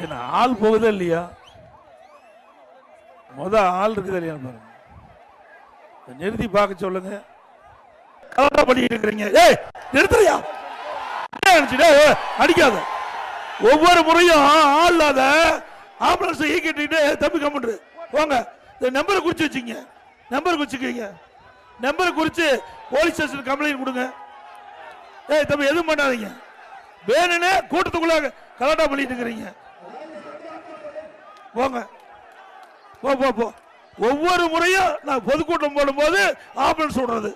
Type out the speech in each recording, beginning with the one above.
என்ன ஆள் போகுதா இல்லையா? முத ஆள் இருக்குதா இல்லையா பாருங்க. நிறுத்தி பார்க்க சொல்லுங்க. கலட்டா பண்ணி இருக்கிறீங்க. ஏய் நிறுத்துறியா? என்ன அடிக்காத. ஒவ்வொரு முறையும் ஆள் இல்லாத ஆம்புலன்ஸ் ஈக்கிட்டு தம்பி கம்பிட்டு போங்க. இந்த நம்பரை குறிச்சு வச்சுங்க நம்பர் குறிச்சுக்கீங்க நம்பரை குறிச்சு போலீஸ் ஸ்டேஷன் கம்ப்ளைண்ட் கொடுங்க. ஏய் தம்பி எதுவும் பண்ணாதீங்க. வேணும்னே கூட்டத்துக்குள்ள கலாட்டா பண்ணிட்டு இருக்கிறீங்க. போங்க. போ போ போ. ஒவ்வொரு முறையும் நான் பொதுக்கூட்டம் போடும்போது ஆம்புலன்ஸ் விடுறது.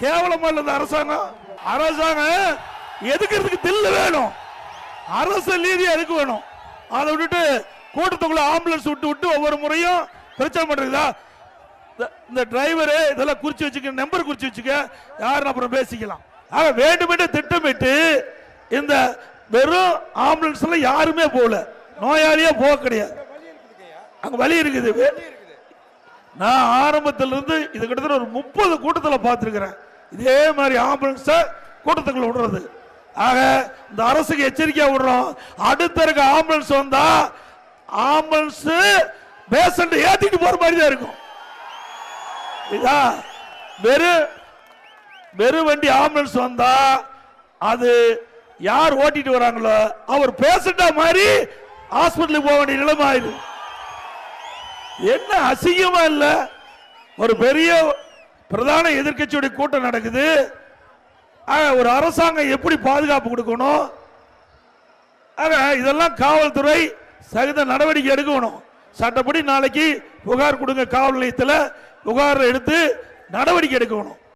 கேவலமா இல்லை அரசாங்கம். அரசாங்கம் எதுக்கிறதுக்கு தில்லு வேணும்? அரசு நீதி எதுக்கு வேணும்? அதை விட்டுட்டு கூட்டத்துக்குள்ள ஆம்புலன்ஸ் விட்டு விட்டு ஒவ்வொரு முறையும் பிரச்சனை பண்றீங்களா? இந்த- இந்த இதெல்லாம் குறிச்சு வச்சுக்க நம்பர் குறிச்சு வச்சுக்க யாரும் அப்புறம் பேசிக்கலாம். ஆக வேண்டுமென்றே திட்டமிட்டு இந்த வெறும் ஆம்புலன்ஸ்ல யாருமே போகல. நோயாளியே போக கிடையாது. அங்க வழி இருக்குது. நான் ஆரம்பத்தில் இருந்து இது கிட்டத்தட்ட ஒரு முப்பது கூட்டத்தில் பார்த்துருக்கிறேன். இதே மாதிரி ஆம்புலன்ஸ கூட்டத்துக்குள்ள விடுறது. ஆக இந்த அரசுக்கு எச்சரிக்கையாக விடுறோம். அடுத்த இருக்க ஆம்புலன்ஸ் வந்தா ஆம்புலன்ஸ் பேஷண்ட் ஏத்திட்டு போற மாதிரி தான் இருக்கும். இதா வெறும் வெறும் வண்டி ஆம்புலன்ஸ் வந்தா அது யார் ஓட்டிட்டு வராங்களோ அவர் பேஷண்டா மாதிரி ஹாஸ்பிட்டலுக்கு போக வேண்டிய நிலைமை ஆயிடும் என்ன அசிங்கமா இல்ல? ஒரு பெரிய பிரதான எதிர்க்கட்சியுடைய கூட்டம் நடக்குது. ஆக, ஒரு அரசாங்கம் எப்படி பாதுகாப்பு கொடுக்கணும்? ஆக, இதெல்லாம் காவல்துறை சகித நடவடிக்கை எடுக்கணும். சட்டப்படி நாளைக்கு புகார் கொடுங்க காவல் நிலையத்தில். புகார் எடுத்து நடவடிக்கை எடுக்கணும்.